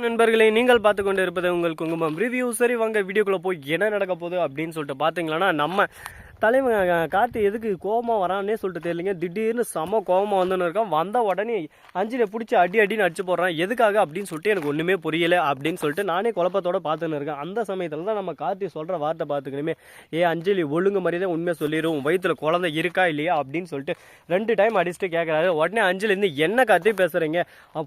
நண்பர்களே நீங்கள் பார்த்து கொண்டு இருப்பது உங்கள் குங்குமம் ரிவ்யூ சரி வாங்க வீடியோக்குள்ளே போய் என்ன நடக்க போகுது அப்படின்னு சொல்லிட்டு பார்த்தீங்களன்னா நம்ம தலைவன் கார்த்தி எதுக்கு கோபமாக வரான்னே சொல்லிட்டு தெரியலங்க. திடீர்னு செம கோபமாக வந்துன்னு இருக்கான். வந்த உடனே அஞ்சில பிடிச்சி அடி அடின்னு அடிச்சு போடுறான். எதுக்காக அப்படின்னு சொல்லிட்டு எனக்கு ஒன்றுமே புரியல அப்படின்னு சொல்லிட்டு நானே குழப்பத்தோட பார்த்துன்னு இருக்கேன். அந்த சமயத்தில் தான் நம்ம கார்த்தி சொல்கிற வார்த்தை பார்த்துக்கணுமே. ஏ அஞ்சலி ஒழுங்கு மாதிரி தான் உண்மையை சொல்லிடும் வயிற்றுல குழந்தை இருக்கா இல்லையா அப்படின்னு சொல்லிட்டு ரெண்டு டைம் அடிச்சுட்டு கேட்குறாரு உடனே அஞ்சலி இருந்து என்ன கார்த்தி பேசுகிறீங்க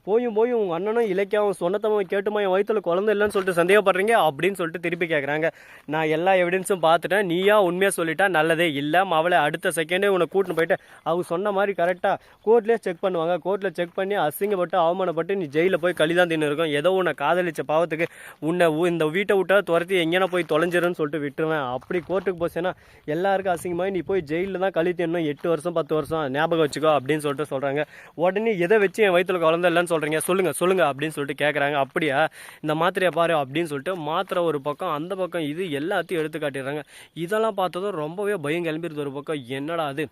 போயும் போய் உங்கள் அண்ணனும் இலக்கியாவும் சொன்னத்தவன் கேட்டுமா? என் வயிற்றுல குழந்தை இல்லைன்னு சொல்லிட்டு சந்தேகப்படுறீங்க? அப்படின்னு சொல்லிட்டு திருப்பி கேட்குறாங்க நான் எல்லா எவிடன்ஸும் பார்த்துட்டேன். நீயா உண்மையாக சொல்லிட்டா நல்லதே இல்லை அவளை அடுத்த செகண்டே உன்னை கூட்டின்னு போயிட்டு அவங்க சொன்ன மாதிரி கரெக்டாக கோர்ட்லேயே செக் பண்ணுவாங்க. கோர்ட்டில் செக் பண்ணி அசிங்கப்பட்டு அவமானப்பட்டு நீ ஜெயிலில் போய் கழிதான் தின்னு இருக்கும். ஏதோ உன்னை காதலிச்ச பாவத்துக்கு உன்னை இந்த வீட்டை விட்டா துரத்தி எங்கேனா போய் தொலைஞ்சிருன்னு சொல்லிட்டு விட்டுருவேன். அப்படி கோர்ட்டுக்கு போச்சேன்னா எல்லாருக்கும் அசிங்கமாக நீ போய் ஜெயிலில் தான் கழி தின்னும் எட்டு வருஷம் பத்து வருஷம் ஞாபகம் வச்சுக்கோ அப்படின்னு சொல்லிட்டு சொல்கிறாங்க உடனே எதை வச்சு என் வயிற்றில் குழந்தை இல்லைன்னு சொல்கிறீங்க சொல்லுங்கள் சொல்லுங்கள் அப்படின்னு சொல்லிட்டு கேட்குறாங்க அப்படியா? இந்த மாத்திரையை பாரு அப்படின்னு சொல்லிட்டு மாத்திரை ஒரு பக்கம் அந்த பக்கம் இது எல்லாத்தையும் எடுத்து காட்டிடுறாங்க. இதெல்லாம் பார்த்ததும் ரொம்பவே பயம் கிளம்பிடுது ஒரு பக்கம். என்னடா அது?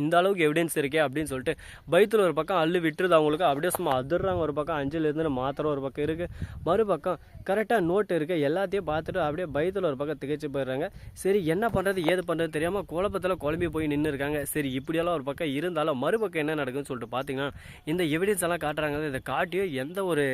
இந்த அளவுக்கு எவிடன்ஸ் இருக்கே அப்படின்னு சொல்லிட்டு பயத்தில் ஒரு பக்கம் அள்ளு விட்டுருது அவங்களுக்கு. அப்படியே சும்மா அதிர்றாங்க ஒரு பக்கம் அஞ்சில் இருந்து ஒரு பக்கம் இருக்குது மறுபக்கம் கரெக்டாக நோட்டு இருக்குது எல்லாத்தையும் பார்த்துட்டு அப்படியே பயத்தில் ஒரு பக்கம் திகைச்சு போயிடுறாங்க. சரி என்ன பண்ணுறது ஏது பண்ணுறது தெரியாமல் குழப்பத்தில் குழம்பி போய் நின்று இருக்காங்க சரி இப்படியெல்லாம் ஒரு பக்கம் இருந்தாலும் மறுபக்கம் என்ன நடக்குதுன்னு சொல்லிட்டு பார்த்தீங்கன்னா இந்த எவிடன்ஸ் எல்லாம் காட்டுறாங்க. இதை காட்டியும் எந்த ஒரு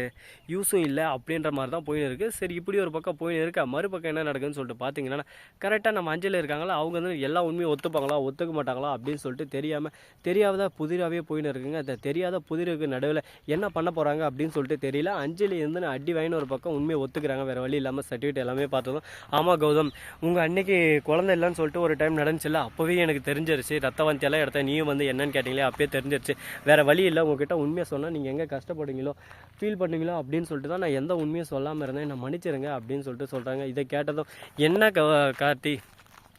யூஸும் இல்லை அப்படின்ற மாதிரி தான் போயின்னு இருக்குது சரி இப்படி ஒரு பக்கம் போயின்னு இருக்கா மறுபக்கம் என்ன நடக்குதுன்னு சொல்லிட்டு பார்த்தீங்கன்னா கரெக்டாக நம்ம அஞ்சலில் இருக்காங்களா? அவங்க வந்து எல்லா உண்மையும் ஒத்துப்பாங்களா? ஒத்துக்க மாட்டாங்களா? அப்படின்னு சொல்லிட்டு தெரியாமல் தெரியாத புதிராகவே போயின்னு இருக்குங்க. அந்த தெரியாத புதிருக்கு நடுவில் என்ன பண்ண போகிறாங்க அப்படின்னு சொல்லிட்டு தெரியல. அஞ்சலி இருந்து நான் அடி வாங்கின ஒரு பக்கம் உண்மையை ஒத்துக்கிறாங்க. வேறு வழி இல்லாமல் சர்டிஃபிகேட் எல்லாமே பார்த்ததும் ஆமாம் கௌதம் உங்கள் அன்னைக்கு குழந்தை இல்லைன்னு சொல்லிட்டு ஒரு டைம் நடந்துச்சுல்ல அப்போவே எனக்கு தெரிஞ்சிருச்சு. ரத்தவந்தி எல்லாம் எடுத்த நீயும் வந்து என்னன்னு கேட்டிங்களே அப்பயே தெரிஞ்சிருச்சு. வேறு வழி இல்லை. உங்ககிட்ட உண்மையை சொன்னால் நீங்கள் எங்கே கஷ்டப்படுவீங்களோ ஃபீல் பண்ணுவீங்களோ அப்படின்னு சொல்லிட்டு தான் நான் எந்த உண்மையும் சொல்லாமல் இருந்தேன். என்னை மன்னிச்சிருங்க அப்படின்னு சொல்லிட்டு சொல்கிறாங்க இதை கேட்டதும் என்ன க- கார்த்தி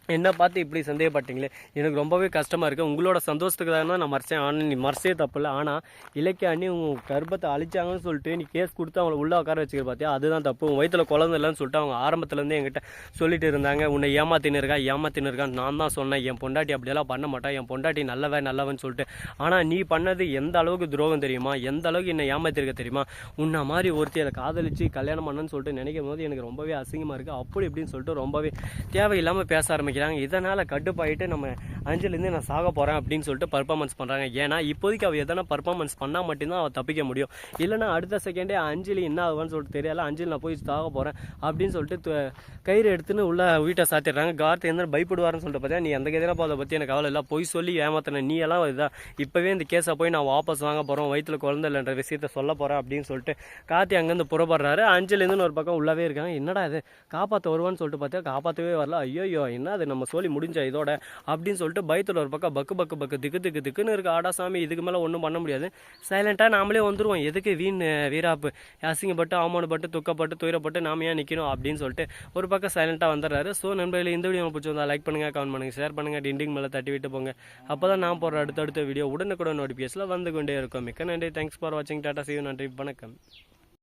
என்ன பார்த்து இப்படி சந்தேகப்பட்டீங்களே? எனக்கு ரொம்பவே கஷ்டமாக இருக்குது உங்களோட சந்தோஷத்துக்கு தான் நான் மறைச்சேன் ஆனால் நீ மறைச்சே தப்பில்லை ஆனால் இலக்கிய அண்ணி உங்கள் கர்ப்பத்தை அழிச்சாங்கன்னு சொல்லிட்டு நீ கேஸ் கொடுத்து அவங்கள உள்ளே உட்கார வச்சுக்கிற பார்த்தியா அதுதான் தப்பு. உன் வயிற்றில் குழந்தை இல்லைன்னு சொல்லிட்டு அவங்க ஆரம்பத்துலேருந்து என்கிட்ட சொல்லிட்டு இருந்தாங்க. உன்னை ஏமாத்தின்னு இருக்கா? ஏமாத்தின்னு இருக்கான்னு நான் தான் சொன்னேன். என் பொண்டாட்டி அப்படியெல்லாம் பண்ண மாட்டா. என் பொண்டாட்டி நல்லவன் நல்லவன் சொல்லிட்டு. ஆனால் நீ பண்ணது எந்த அளவுக்கு துரோகம் தெரியுமா? எந்த அளவுக்கு என்னை ஏமாத்திருக்க தெரியுமா? உன்னை மாதிரி ஒருத்தி அதை காதலிச்சு கல்யாணம் பண்ணன்னு சொல்லிட்டு நினைக்கும் போது எனக்கு ரொம்பவே அசிங்கமாக இருக்குது அப்படி இப்படின்னு சொல்லிட்டு ரொம்பவே தேவையில்லாமல் பேச ஆரம்பிக்கிறாங்க இதனால் கட்டுப்பாயிட்டு நம்ம அஞ்சலேருந்து நான் சாக போகிறேன் அப்படின்னு சொல்லிட்டு பர்ஃபார்மன்ஸ் பண்ணுறாங்க ஏன்னா இப்போதைக்கு அவள் எதனா பர்ஃபார்மன்ஸ் பண்ணால் மட்டும்தான் அவள் தப்பிக்க முடியும். இல்லைனா அடுத்த செகண்டே அஞ்சலி என்ன ஆகுவான்னு சொல்லிட்டு தெரியல. அஞ்சலி நான் போய் சாக போகிறேன் அப்படின்னு சொல்லிட்டு கயிறு எடுத்துன்னு உள்ள வீட்டை சாத்திடுறாங்க. கார்த்தி எந்த பயப்படுவாருன்னு சொல்லிட்டு பார்த்தா நீ அந்த கதையெல்லாம் போதை பற்றி எனக்கு கவலை இல்லை. போய் சொல்லி ஏமாத்தின நீ எல்லாம் இதான் இப்போவே இந்த கேஸை போய் நான் வாபஸ் வாங்க போகிறோம் வயிற்றுல குழந்தை இல்லைன்ற விஷயத்த சொல்ல போகிறேன் அப்படின்னு சொல்லிட்டு கார்த்தி அங்கேருந்து புறப்படுறாரு. அஞ்சலேருந்து ஒரு பக்கம் உள்ளவே இருக்காங்க. என்னடா இது? காப்பாற்ற வருவான்னு சொல்லிட்டு பார்த்தா காப்பாற்றவே வரல. ஐயோ என்ன அது நம்ம சொல்லி முடிஞ்ச இதோட அப்படின்னு சொல்லிட்டு பயத்தில் ஒரு பக்கம் பக்கு பக்கு பக்கு திக்கு திக்கு திக்குன்னு இருக்கு. ஆடா சாமி இதுக்கு மேலே ஒன்றும் பண்ண முடியாது. சைலண்ட்டாக நாமளே வந்துருவோம். எதுக்கு வீண் வீராப்பு? அசிங்கப்பட்டு அவமானப்பட்டு துக்கப்பட்டு துயரப்பட்டு நாம ஏன் நிற்கணும் அப்படின்னு சொல்லிட்டு ஒரு பக்கம் சைலண்ட்டாக வந்துடுறாரு. ஸோ நண்பர்களே இந்த வீடியோ பிடிச்சிருந்தா லைக் பண்ணுங்க கமெண்ட் பண்ணுங்க ஷேர் பண்ணுங்க டிண்டிங் மேலே தட்டி விட்டு போங்க. அப்போ தான் நான் போகிற அடுத்தடுத்த வீடியோ உடனுக்குடன் நோட்டிஃபிகேஷனில் வந்து கொண்டே இருக்கும். மிக்க நன்றி. தேங்க்ஸ் ஃபார் வாட்சிங் டாட்டா சிவ் நன்றி. வணக்கம்.